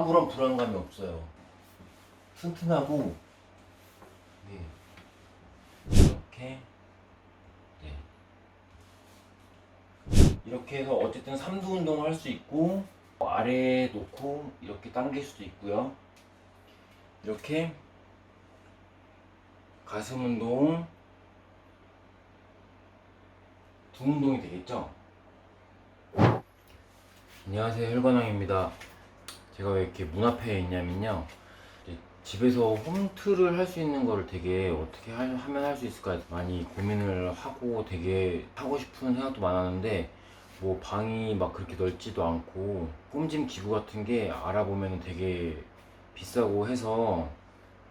아무런 불안감이 없어요. 튼튼하고 네. 이렇게 네. 이렇게 해서 어쨌든 삼두 운동을 할 수 있고 아래에 놓고 이렇게 당길 수도 있고요. 이렇게 가슴 운동 두 운동이 되겠죠? 안녕하세요 혈관왕입니다 제가 왜 이렇게 문 앞에 있냐면요 집에서 홈트를 할 수 있는 거를 되게 어떻게 하, 하면 할 수 있을까 많이 고민을 하고 되게 하고 싶은 생각도 많았는데 뭐 방이 막 그렇게 넓지도 않고 홈짐 기구 같은 게 알아보면 되게 비싸고 해서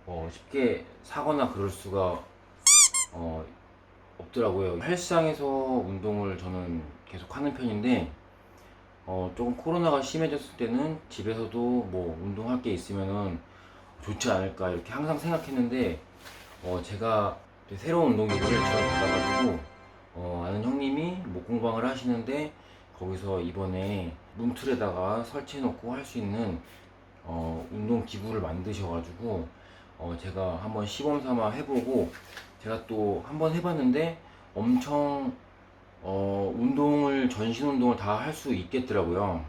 어, 쉽게 사거나 그럴 수가 어, 없더라고요. 헬스장에서 운동을 저는 계속 하는 편인데 어, 조금 코로나가 심해졌을 때는 집에서도 뭐 운동할 게 있으면은 좋지 않을까 이렇게 항상 생각했는데 어, 제가 새로운 운동 기구를 지원받아가지고 어, 아는 형님이 목공방을 하시는데 거기서 이번에 문틀에다가 설치해놓고 할 수 있는 어, 운동 기구를 만드셔가지고 어, 제가 한번 시범 삼아 해보고 제가 또 한번 해봤는데 엄청 어, 운동을 전신 운동을 다 할 수 있겠더라고요.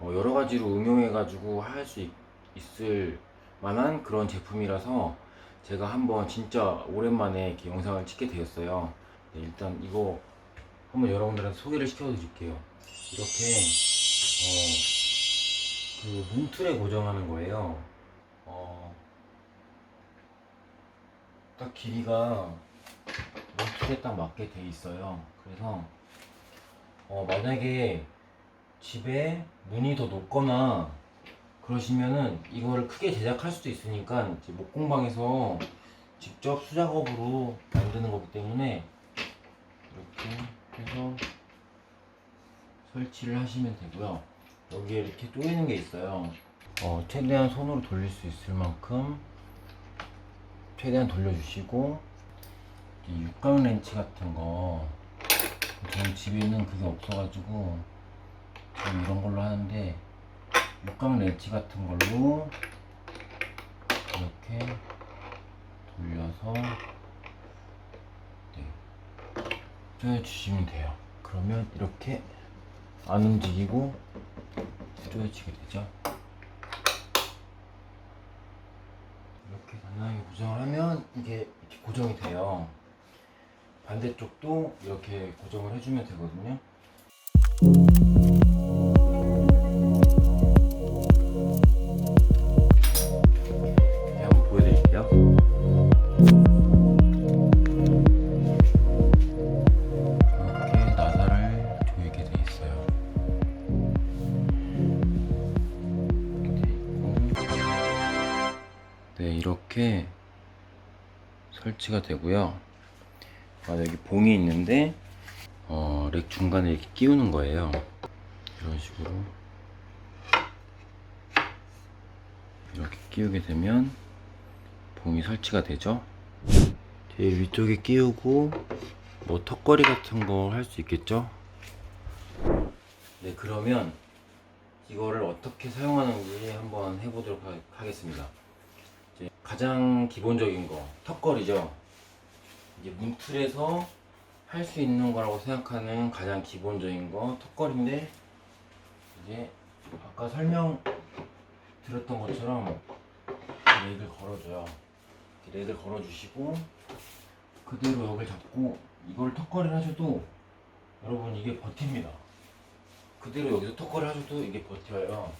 어, 여러 가지로 응용해가지고 할 수 있을 만한 그런 제품이라서 제가 한번 진짜 오랜만에 이렇게 영상을 찍게 되었어요. 네, 일단 이거 한번 여러분들한테 소개를 시켜드릴게요. 이렇게 어, 그 문틀에 고정하는 거예요. 어, 딱 길이가 문틀에 딱 맞게 돼 있어요. 그래서 어, 만약에 집에 문이 더 높거나 그러시면은 이거를 크게 제작할 수도 있으니까 목공방에서 직접 수작업으로 만드는 거기 때문에 이렇게 해서 설치를 하시면 되고요. 여기에 이렇게 쪼이는 게 있어요. 어, 최대한 손으로 돌릴 수 있을 만큼 최대한 돌려주시고 이 육각 렌치 같은 거 저희 집에는 그게 없어가지고 저는 이런 걸로 하는데 육각 렌치 같은 걸로 이렇게 돌려서 네, 조여주시면 돼요. 그러면 이렇게 안 움직이고 조여지게 되죠. 이렇게 간단하게 고정을 하면 이게 이렇게 고정이 돼요. 반대쪽도 이렇게 고정을 해주면 되거든요. 네. 이렇게 나사를 조이게 돼 있어요. 이렇게 돼 있고. 네, 이렇게 설치가 되고요. 아, 여기 봉이 있는데 어, 렉 중간에 이렇게 끼우는 거예요. 이런 식으로 이렇게 끼우게 되면 봉이 설치가 되죠. 제일 위쪽에 끼우고 뭐 턱걸이 같은 거 할 수 있겠죠. 네, 그러면 이거를 어떻게 사용하는지 한번 해보도록 하, 하겠습니다. 이제 가장 기본적인 거 턱걸이죠. 이제 문틀에서 할 수 있는 거라고 생각하는 가장 기본적인 거 턱걸인데 이제 아까 설명 드렸던 것처럼 렉을 걸어줘요. 렉을 걸어주시고 그대로 여기를 잡고 이걸 턱걸이를 하셔도 여러분 이게 버팁니다. 그대로 여기서 턱걸이를 하셔도 이게 버텨요.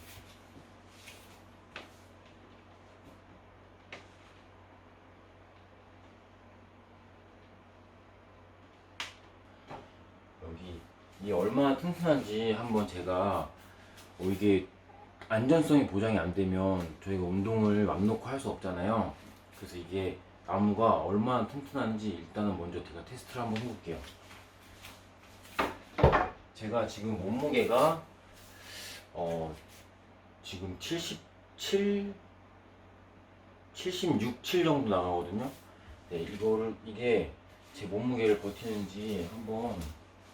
이 얼마나 튼튼한지 한번 제가 어, 이게 안전성이 보장이 안 되면 저희가 운동을 맘 놓고 할 수 없잖아요. 그래서 이게 나무가 얼마나 튼튼한지 일단은 먼저 제가 테스트를 한번 해볼게요. 제가 지금 몸무게가 어 지금 77 76, 7 정도 나가거든요. 네, 이거를 이게 제 몸무게를 버티는지 한번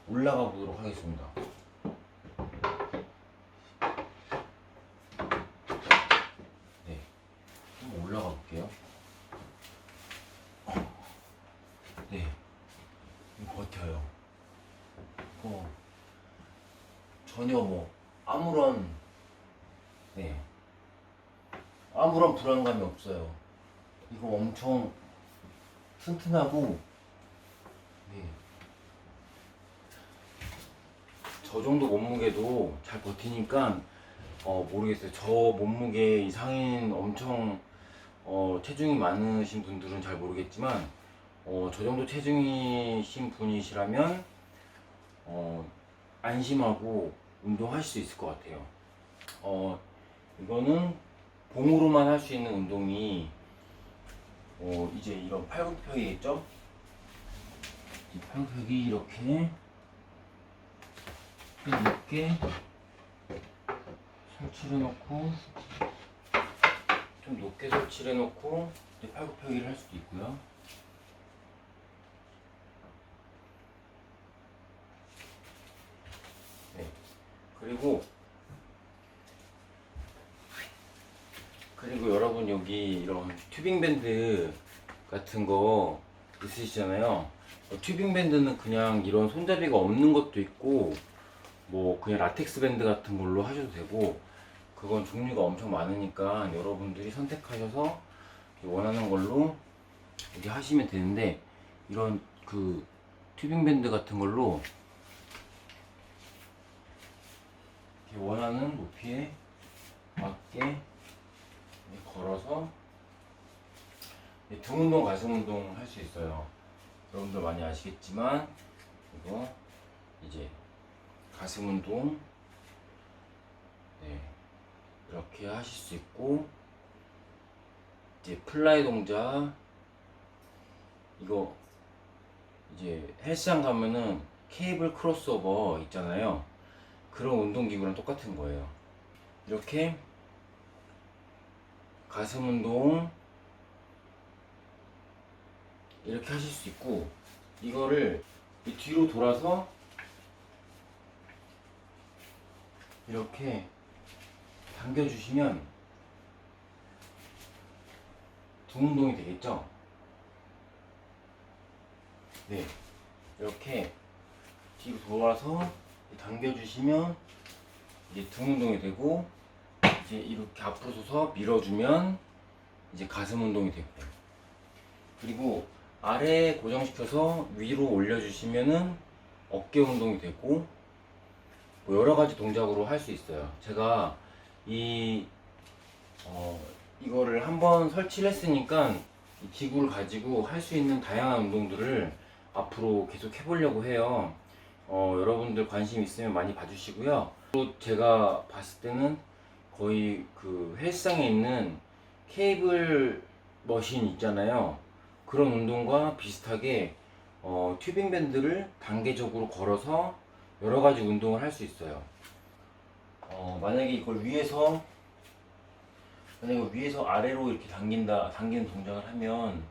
올라가 보도록 하겠습니다. 네. 한번 올라가 볼게요. 네. 버텨요. 어, 전혀 뭐, 아무런, 네. 아무런 불안감이 없어요. 이거 엄청 튼튼하고, 네. 저 정도 몸무게도 잘 버티니까 어 모르겠어요. 저 몸무게 이상인 엄청 어 체중이 많으신 분들은 잘 모르겠지만 어 저 정도 체중이신 분이시라면 어 안심하고 운동하실 수 있을 것 같아요. 어 이거는 봄으로만 할 수 있는 운동이 어 이제 이런 팔굽혀펴기 있죠? 이 팔굽혀펴기 이렇게 좀 높게 설치를 해놓고 좀 높게 설치를 해놓고 이제 팔굽혀펴기를 할 수도 있고요. 네. 그리고 그리고 여러분 여기 이런 튜빙 밴드 같은 거 있으시잖아요. 어, 튜빙 밴드는 그냥 이런 손잡이가 없는 것도 있고 뭐 그냥 라텍스 밴드 같은 걸로 하셔도 되고 그건 종류가 엄청 많으니까 여러분들이 선택하셔서 원하는 걸로 이렇게 하시면 되는데 이런 그 튜빙 밴드 같은 걸로 원하는 높이에 맞게 걸어서 이등 운동, 가슴 운동 할 수 있어요. 여러분들 많이 아시겠지만 이거 이제 가슴 운동 네 이렇게 하실 수 있고 이제 플라이 동작 이거 이제 헬스장 가면은 케이블 크로스오버 있잖아요. 그런 운동기구랑 똑같은 거예요. 이렇게 가슴 운동 이렇게 하실 수 있고 이거를 이 뒤로 돌아서 이렇게 당겨주시면 등 운동이 되겠죠? 네, 이렇게 뒤로 돌아서 당겨주시면 이제 등 운동이 되고 이제 이렇게 앞으로 서서 밀어주면 이제 가슴 운동이 되고 그리고 아래에 고정시켜서 위로 올려주시면은 어깨 운동이 되고 뭐 여러 가지 동작으로 할 수 있어요. 제가 이 어, 이거를 한번 설치를 했으니까 이 기구를 가지고 할 수 있는 다양한 운동들을 앞으로 계속 해보려고 해요. 어, 여러분들 관심 있으면 많이 봐주시고요. 또 제가 봤을 때는 거의 그 헬스장에 있는 케이블 머신 있잖아요. 그런 운동과 비슷하게 어, 튜빙 밴드를 단계적으로 걸어서 여러 가지 운동을 할 수 있어요. 어, 만약에 이걸 위에서 만약에 위에서 아래로 이렇게 당긴다 당기는 동작을 하면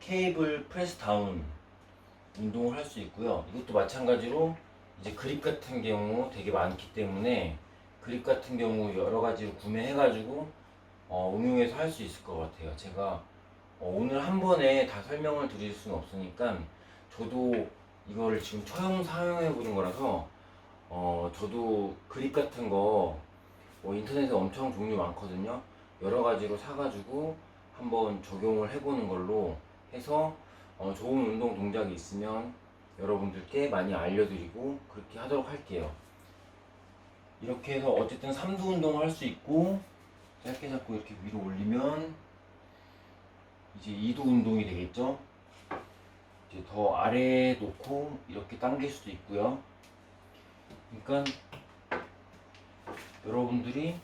케이블 프레스 다운 운동을 할 수 있고요. 이것도 마찬가지로 이제 그립 같은 경우 되게 많기 때문에 그립 같은 경우 여러 가지로 구매해가지고 어, 응용해서 할 수 있을 것 같아요. 제가 어, 오늘 한 번에 다 설명을 드릴 수는 없으니까 저도 이거를 지금 처음 사용해 보는 거라서 어, 저도 그립 같은 거 뭐 인터넷에 엄청 종류 많거든요. 여러 가지로 사가지고 한번 적용을 해보는 걸로 해서 어, 좋은 운동 동작이 있으면 여러분들께 많이 알려드리고 그렇게 하도록 할게요. 이렇게 해서 어쨌든 3두 운동을 할 수 있고 짧게 잡고 이렇게 위로 올리면 이제 2두 운동이 되겠죠. 이제 더 아래에 놓고 이렇게 당길 수도 있고요. 그러니까 여러분들이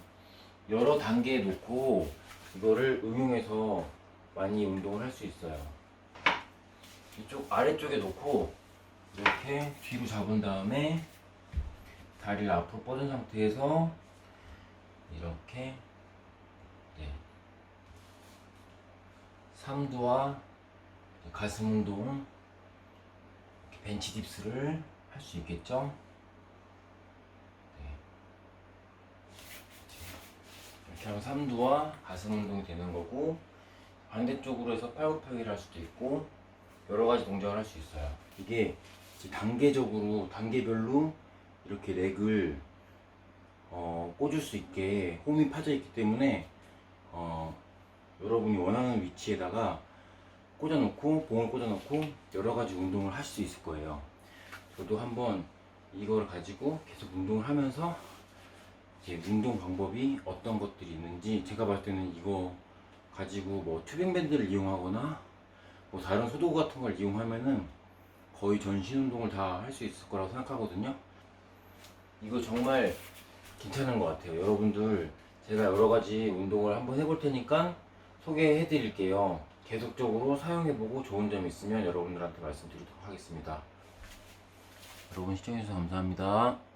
여러 단계에 놓고 이거를 응용해서 많이 운동을 할 수 있어요. 이쪽 아래쪽에 놓고 이렇게 뒤로 잡은 다음에 다리를 앞으로 뻗은 상태에서 이렇게 네. 삼두와 가슴 운동 벤치 딥스를 할 수 있겠죠? 네. 이렇게 하면 삼두와 가슴 운동이 되는 거고 반대쪽으로 해서 팔굽혀펴기를 할 수도 있고 여러 가지 동작을 할 수 있어요. 이게 단계적으로 단계별로 이렇게 렉을 어, 꽂을 수 있게 홈이 파져 있기 때문에 어, 여러분이 원하는 위치에다가 꽂아놓고 봉을 꽂아놓고 여러 가지 운동을 할 수 있을 거예요. 저도 한번 이걸 가지고 계속 운동을 하면서 이제 운동 방법이 어떤 것들이 있는지 제가 봤을 때는 이거 가지고 뭐 튜빙밴드를 이용하거나 뭐 다른 소도구 같은 걸 이용하면은 거의 전신 운동을 다 할 수 있을 거라고 생각하거든요. 이거 정말 괜찮은 것 같아요. 여러분들 제가 여러 가지 운동을 한번 해볼 테니까 소개해 드릴게요. 계속적으로 사용해보고 좋은 점 있으면 여러분들한테 말씀드리도록 하겠습니다. 여러분 시청해주셔서 감사합니다.